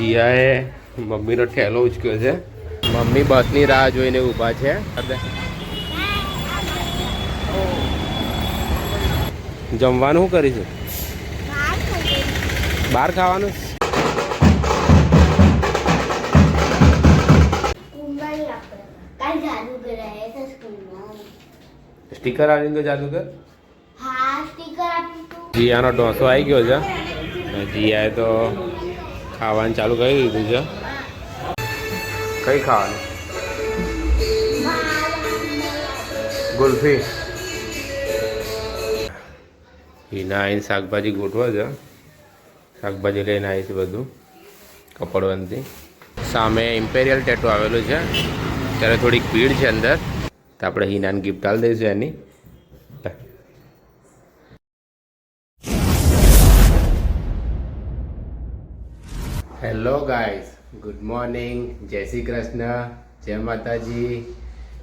જીયાએ મમ્મીનો ઠેલો ઉચક્યો છે. મમ્મી બસની રાહ જોઈને ઊભા છે. જમવાનું શું કરીશું બહાર ખાવાનું. સ્ટીકર આવી ગયો જાદુગર? જીયાનો ઢોસો આવી ગયો છે. જીયાએ તો ખાવાનું ચાલુ કરી દીધું છે. કઈ ખાવાનું? ગુલ્ફી. હિના આવીને શાકભાજી ગોઠવા છે. શાકભાજી લઈને આવી છે બધું કપડવનથી સામે ઇમ્પેરિયલ ટેટો આવેલું છે. ત્યારે થોડીક ભીડ છે અંદર. તો આપણે હિનાને ગિફ્ટ આલી દઈશું એની. Hello guys good morning Jai Shri Krishna. જય માતાજી.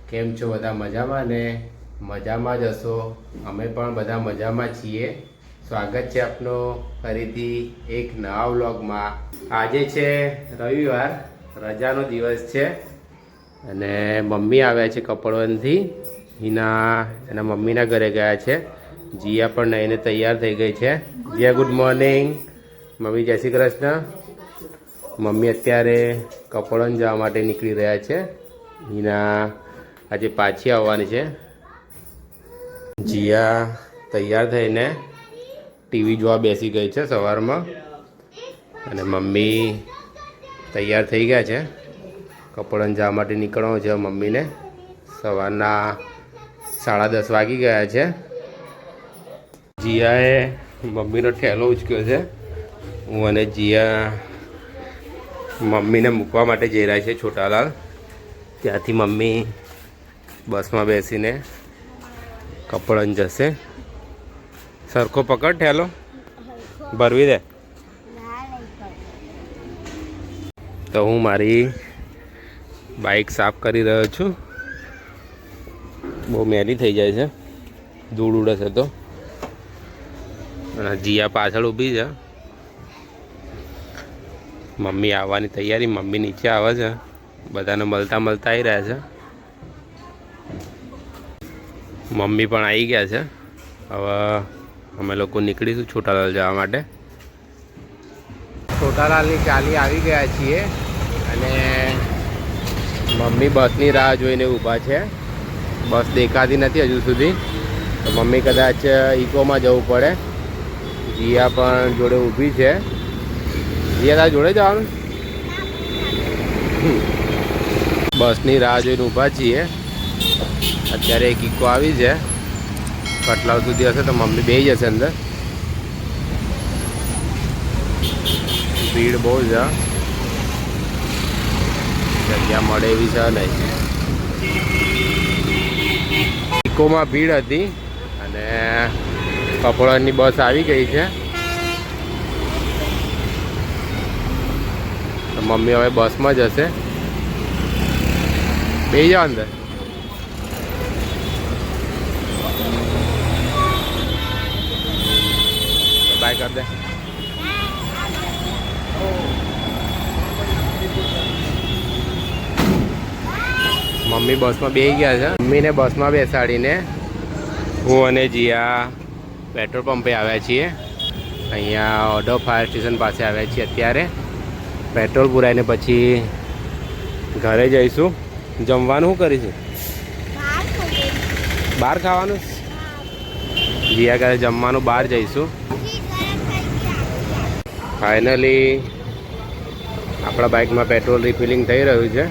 કેમ છો બધા મજામાં ને? મજામાં જ હશો. અમે પણ બધા મજામાં છીએ. સ્વાગત છે આપનો ફરીથી એક નવા વ્લોગમાં. આજે છે રવિવાર. રજાનો દિવસ છે. અને મમ્મી આવ્યા છે કપડવનથી હિના એના મમ્મીના ઘરે ગયા છે. જીયા પણ નહીને તૈયાર થઈ ગઈ છે. જીયા ગુડ મોર્નિંગ મમ્મી, જય શ્રી કૃષ્ણ. મમ્મી અત્યારે કપડન જવા માટે નીકળી રહ્યા છે. હિના આજે પાછી આવવાની છે. જીયા તૈયાર થઈને ટીવી જોવા બેસી ગઈ છે સવારમાં. અને મમ્મી તૈયાર થઈ ગયા છે. કપડન જવા માટે નીકળવાનું છે મમ્મીને. સવારના સાડા દસ વાગી ગયા છે. જીયાએ મમ્મીનો ઠેલો ઉચક્યો છે. હું અને જીયા મમ્મીને મૂકવા માટે જઈ રહ્યા છે છોટાલાલ. ત્યાંથી મમ્મી બસમાં બેસીને કપડન જશે. સરખો પકડ, ઠેલો. ભરવી દે. તો હું મારી બાઇક સાફ કરી રહ્યો છું. બહુ મેલી થઈ જાય છે. ધૂળ ઉડે છે તો. જીયા પાછળ ઊભી છે. મમ્મી આવવાની તૈયારી, મમ્મી નીચે આવે છે. બધાને મળતા મળતા આવી રહ્યા છે. મમ્મી પણ આવી ગયા છે. હવે અમે લોકો નીકળીશું છોટાલાલ જવા માટે. છોટાલાલની ચાલી આવી ગયા છીએ અને મમ્મી બસની રાહ જોઈને ઊભા છે. બસ દેખાતી નથી હજુ સુધી. તો મમ્મી કદાચ ઇકોમાં જવું પડે. જીયા પણ જોડે ઊભી છે. જીયા તારા જોડે જવાનું? બસની રાહ જોઈને ઊભા છીએ. અત્યારે એક ઇકો આવી છે. કટલાવ સુધી હશે તો મમ્મી બે જશે અંદર. ભીડ બહુ છે જગ્યા મળે એવી છે નહીં. ઇકોમાં ભીડ હતી અને કપડાની બસ આવી ગઈ છે. મમ્મી હવે બસમાં જ હશે. બે જાઓ અંદર. બાય કર દે મમ્મી બસમાં બે ગયા છે. મમ્મીને બસમાં બેસાડીને હું અને જીયા પેટ્રોલ પંપે આવ્યા છીએ. અહીંયા ઓઢો ફાયર સ્ટેશન પાસે આવ્યા છીએ અત્યારે. પેટ્રોલ પુરાઈને પછી ઘરે જઈશું. જમવાનું શું કરીશું? બહાર ખાવાનું? જીયા ઘરે જમવાનું બહાર જઈશું. ફાઇનલી આપણા બાઇકમાં પેટ્રોલ રિફિલિંગ થઈ રહ્યું છે.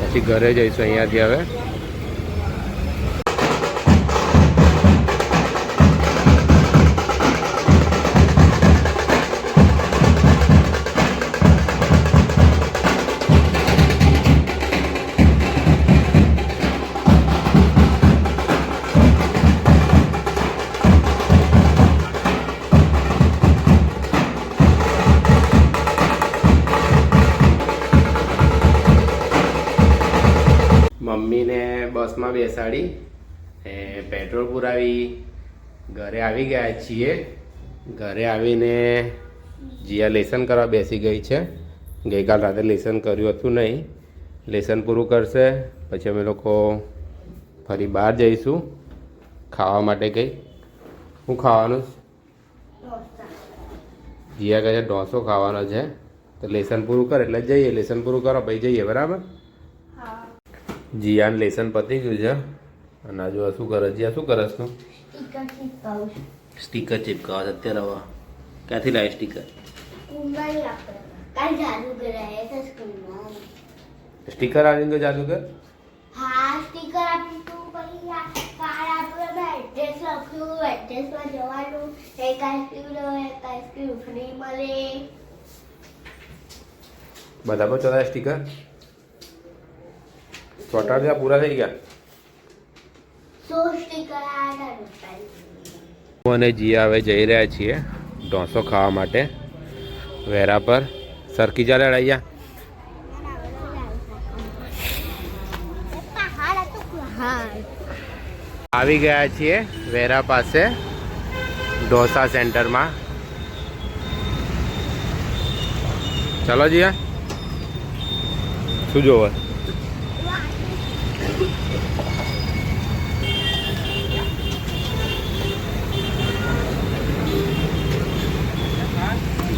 પછી ઘરે જઈશું અહીંયાથી હવે. મમ્મીને બસમાં બેસાડી એ પેટ્રોલ પુરાવી. ઘરે આવી ગયા છીએ. ઘરે આવીને જીયા લેસન કરવા બેસી ગઈ છે. ગઈકાલ રાતે લેસન કર્યું હતું નહીં. લેસન પૂરું કરશે, પછી અમે લોકો ફરી બહાર જઈશું. ખાવા માટે કંઈ? હું ખાવાનું? જીયા કહે છે, ઢોસો ખાવાનો છે. તો લેસન પૂરું કર એટલે જઈએ, લેસન પૂરું કરો, પછી જઈએ, બરાબર? જીયાને લેસન પતી ગયું છે. અને આજુ આ શું કરે જીયા શું કરસ તું? સ્ટીકર ચીપકાવ છે. અત્યારે હવે ક્યાંથી લાવે સ્ટીકર? સ્ટીકર આવીને તો જાદુગર? હા સ્ટીકર આપ્યું તું પછી કાર્ડ આપ્યું અને એડ્રેસ લખ્યું એડ્રેસમાં જવાનું. એક આઈસ્ક્રીમ લો એક આઈસ્ક્રીમ ફ્રી મળે. બધા પર ચોથા સ્ટીકર? ચોટા ત્યાં પૂરા થઈ ગયા. હું અને જીયા હવે જઈ રહ્યા છીએ ઢોસો ખાવા માટે. વેરા પર. સરખી ચાલે અડાઈયા? આવી ગયા છીએ વેરા પાસે ઢોસા સેન્ટરમાં. ચલો જીયા શું જોવે?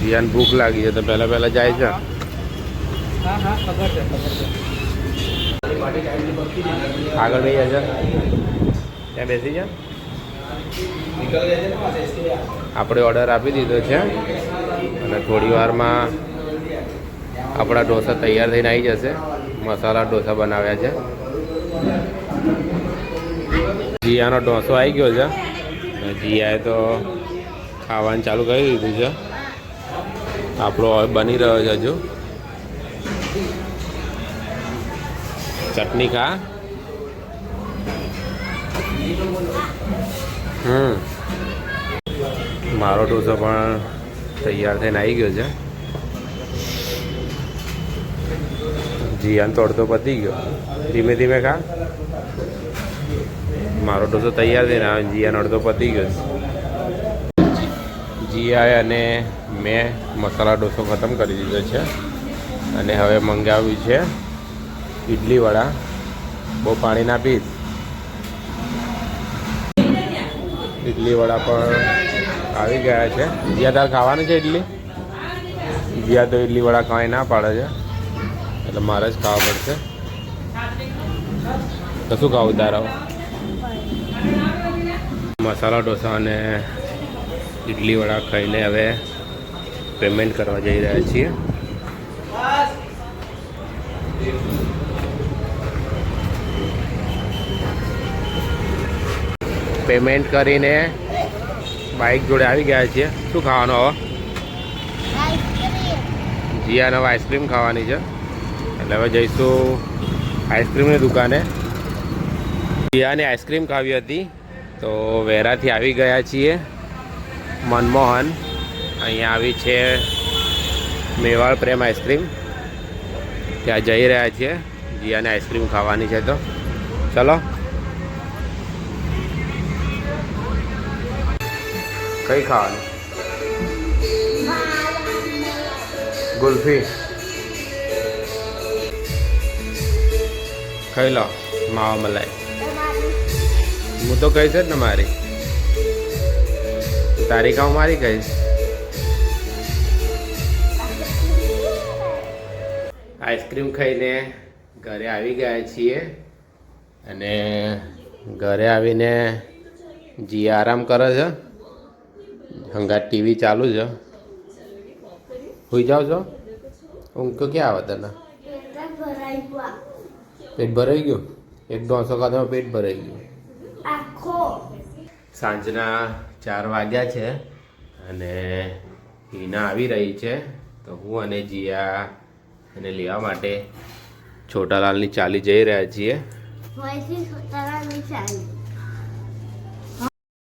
જીયાને ભૂખ લાગી છે તો પહેલા પહેલા જાય છે. આગળ બેસી છે ત્યાં બેસી છે આપણે ઓર્ડર આપી દીધો છે. અને થોડી વારમાં આપણા ઢોસા તૈયાર થઈને આવી જશે. મસાલા ઢોસા બનાવ્યા છે. જીયાનો ઢોસો આવી ગયો છે. જીયાએ તો ખાવાનું ચાલુ કરી દીધું છે. આપણો બની રહ્યો છે હજુ. ચટણી ખા. હમ. મારો ઢોસો પણ તૈયાર થઈને આવી ગયો છે. જીયાન તો અડધો પતી ગયો. ધીમે ધીમે ખા. મારો ઢોસો તૈયાર છે ને જીયાન અડધો પતી ગયો. જીયા અને મેં મસાલા ઢોસો ખતમ કરી દીધો છે. અને હવે મંગાવ્યું છે ઇડલી વડા બહુ પાણી ના પીશ ઇડલી વડા પણ આવી ગયા છે. જીયા તાર ખાવાનું છે ઇડલી જીયા તો ઇડલી વડા કાંઈ ના પાડે છે. એટલે મારે જ ખાવા પડશે. તો શું ખાવું તારા મસાલા ઢોસા અને ઇડલી વડા ખાઈને હવે પેમેન્ટ કરવા જઈ રહ્યા છીએ. પેમેન્ટ કરીને બાઇક જોડે આવી ગયા છીએ. શું ખાવાનું હવે જીયાનો આઈસ્ક્રીમ ખાવાની છે. એટલે હવે જઈશું આઈસ્ક્રીમની દુકાને. જીયાને આઈસ્ક્રીમ ખાવી હતી. તો વેરાથી આવી ગયા છીએ. મનમોહન અહીંયા આવી છે મેવાડ પ્રેમ આઈસ્ક્રીમ. ત્યાં જઈ રહ્યા છીએ જીયાને આઈસ્ક્રીમ ખાવાની છે તો. ચલો. કઈ ખાવાનું? ગુલ્ફી. ખાઈ લો માવા મલાઈ. હું તો કહીશ જ ને મારી. તારી ખાઉં મારી કહીશ. આઈસ્ક્રીમ ખાઈને ઘરે આવી ગયા છીએ અને ઘરે આવીને જી આરામ કરે છે. હંગાત ટીવી ચાલુ છે. હોઈ જાઓ છો? ઊંઘ ક્યાં આવે તને? પેટ ભરાઈ ગયું? એક ડોસો ખાધામાં પેટ ભરાઈ ગયું. સાંજના ચાર વાગ્યા છે અને હિના આવી રહી છે. તો હું અને જીયા એને લેવા માટે છોટાલાલની ચાલી જઈ રહ્યા છીએ.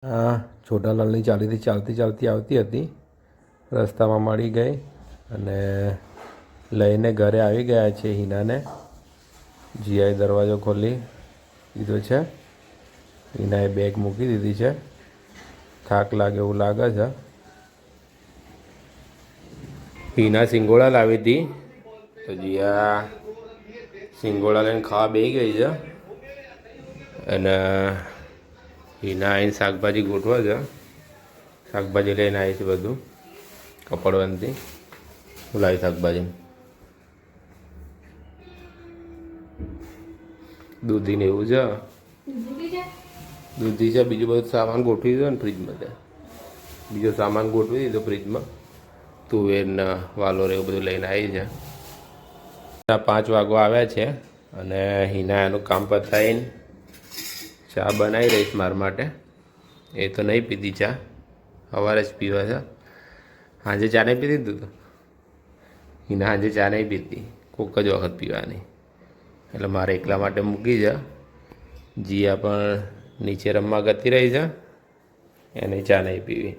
આ છોટાલાલની ચાલીથી ચાલતી ચાલતી આવતી હતી. રસ્તામાં મળી ગઈ અને લઈને ઘરે આવી ગયા છે હિનાને. જીઆઈ દરવાજો ખોલી દીધો છે. હિનાએ બેગ મૂકી દીધી છે. થાક લાગે એવું લાગે છે. હિના સિંગોળા લાવી હતી તો જીયા સિંગોળા લઈને ખાવા બેસી ગઈ છે. અને હિના આવીને શાકભાજી ગોઠવા છે. શાકભાજી લઈને આવી છે બધું. કપડવંતી. લાવી શાકભાજી. દૂધી ને એવું છે? દૂધી છે? બીજું બધું સામાન ગોઠવી દીધો ને ફ્રીજમાં ત્યાં. બીજો સામાન ગોઠવી દીધો ફ્રીજમાં. તુવેરના વાલોર એવું બધું લઈને આવી છે. પાંચ વાગો આવ્યા છે અને હિના એનું કામ પતાવીને ચા બનાવી રહીશ મારા માટે. એ તો નહીં પીધી ચા. સવારે જ પીવા છે. સાંજે ચા નહીં પીધી તું તો? હિના સાંજે ચા નહીં પીતી. કોક જ વખત પીવાની. એટલે મારે એકલા માટે મૂકી છે જીયા પણ નીચે રમવા ગતી રહી છે. એને ચા નહીં પીવી.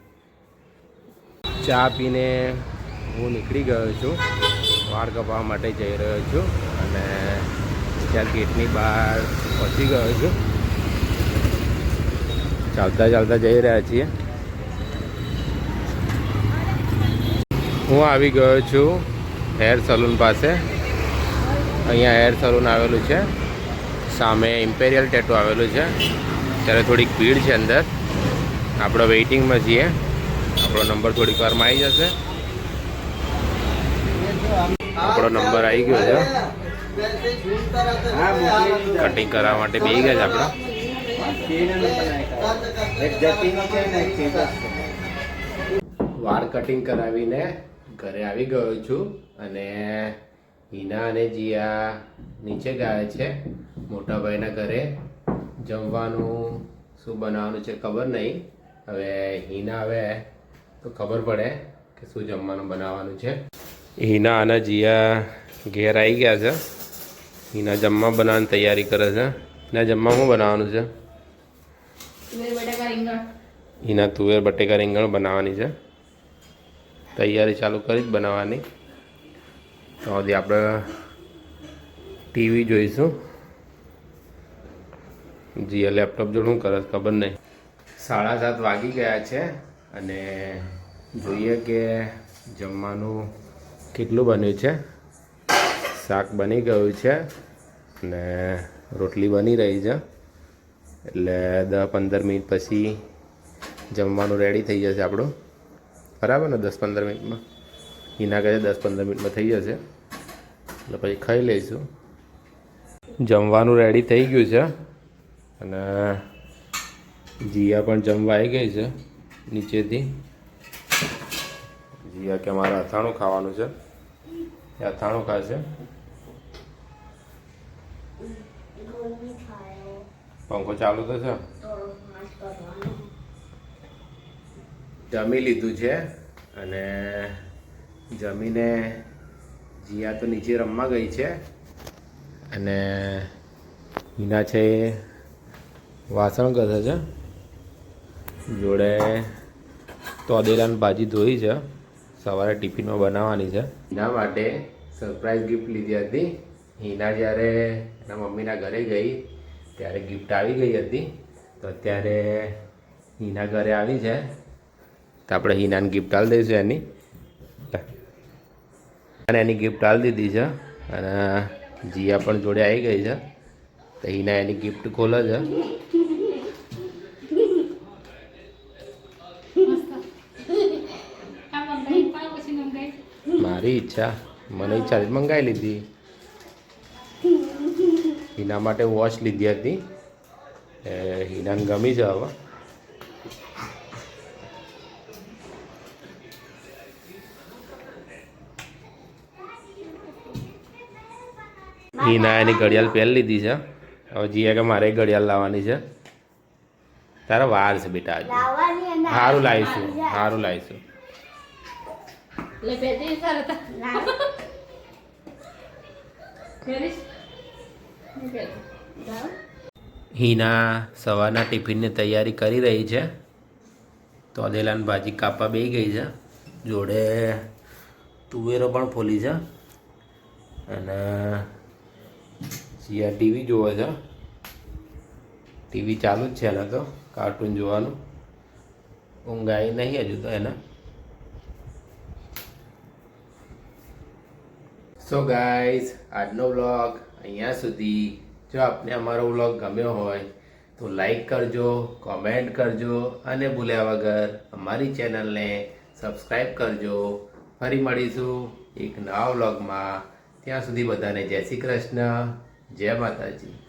ચા પીને હું નીકળી ગયો છું. વાળ કપાવવા માટે જઈ રહ્યો છું અને ત્યાં ગેટની બહાર પહોંચી ગયો છું. ચાલતા ચાલતા જઈ રહ્યા છીએ. હું આવી ગયો છું હેર સલૂન પાસે. અહીંયા હેર સલૂન આવેલું છે. સામે ઇમ્પેરિયલ ટેટો આવેલું છે. ત્યારે થોડીક ભીડ છે અંદર. આપણે વેઇટિંગમાં છીએ. આપણો નંબર થોડીક વારમાં આવી જશે. આપણો નંબર આવી ગયો છે. કટિંગ કરવા માટે બેસી ગયા છે આપણે. વાળ કટિંગ કરાવીને ઘરે આવી ગયો છું અને હિના અને જીયા નીચે ગયા છે. મોટાભાઈના ઘરે જમવાનું શું બનાવવાનું છે ખબર નહીં. હવે હિના આવે તો ખબર પડે કે શું જમવાનું બનાવવાનું છે. હિના અને જીયા ઘેર આવી ગયા છે. હિના જમવા બનાવવાની તૈયારી કરે છે. હિના જમવા શું બનાવવાનું છે? હિના તુવેર બટેકા રીંગણ બનાવવાની છે. તૈયારી ચાલુ કરી જ બનાવવાની. તો હજી આપણે ટીવી જોઈશું. જી લેપટોપ જો શું કરે ખબર નહીં. સાડા સાત વાગી ગયા છે અને જોઈએ કે જમવાનું કેટલું બન્યું છે. શાક બની ગયું છે અને રોટલી બની રહી છે. એટલે દસ પંદર મિનિટ પછી જમવાનું રેડી થઈ જશે આપણું. બરાબર ને? દસ પંદર મિનિટમાં. હિના કહે દસ પંદર મિનિટમાં થઈ જશે. એટલે પછી ખાઈ લઈશું. જમવાનું રેડી થઈ ગયું છે. અને જીયા પણ જમવા આવી ગઈ છે, નીચેથી. જીયા કે મારે અથાણું ખાવાનું છે. એ અથાણું ખાશે. પંખો ચાલુ કરવાનો જમી લીધું છે. અને જમીને જીયા તો નીચે રમવા ગઈ છે. અને હિના છે એ વાસણ કરે છે. જોડે તોદેલાની ભાજી ધોઈ છે. સવારે ટિફિનમાં બનાવવાની છે. એના માટે સરપ્રાઈઝ ગિફ્ટ લીધી હતી. હિના જ્યારે એના મમ્મીના ઘરે ગઈ, ત્યારે ગિફ્ટ આવી ગઈ હતી. તો અત્યારે હિના ઘરે આવી છે. તો આપણે હિનાને ગિફ્ટ આપી દઈશું એની. અને એની ગિફ્ટ આલી દીધી છે. અને જીયા પણ જોડે આવી ગઈ છે. તો હિના એની ગિફ્ટ ખોલે છે. મારી ઈચ્છા. મને ઈચ્છા મંગાવી લીધી. હિના માટે વોચ લીધી હતી. હિનાને ગમી છે હવે. હિના એની ઘડિયાળ પહેરી લીધી છે. હવે જીએ કે મારે ઘડિયાળ લાવવાની છે. તારા વાર છે બેટા આજે સારું લાવીશું સારું લાવીશું. હિના સવારના ટિફિનની તૈયારી કરી રહી છે. તોદેલાની ભાજી કાપા બે ગઈ છે. જોડે તુવેરો પણ ફોલી છે. અને સિયા ટીવી જોવે છે? ટીવી ચાલુ જ છે એને તો કાર્ટૂન જોવાનું. ઊંઘ આવી નહીં હજુ તો એના. સો ગાઈઝ આજનો વ્લોગ અહીંયા સુધી. જો આપને અમારો વ્લોગ ગમ્યો હોય, તો લાઈક કરજો કોમેન્ટ કરજો, અને ભૂલ્યા વગર અમારી ચેનલને સબસ્ક્રાઈબ કરજો. ફરી મળીશું એક નવા વ્લોગમાં ત્યાં સુધી બધાને જય શ્રી કૃષ્ણ. જય માતાજી.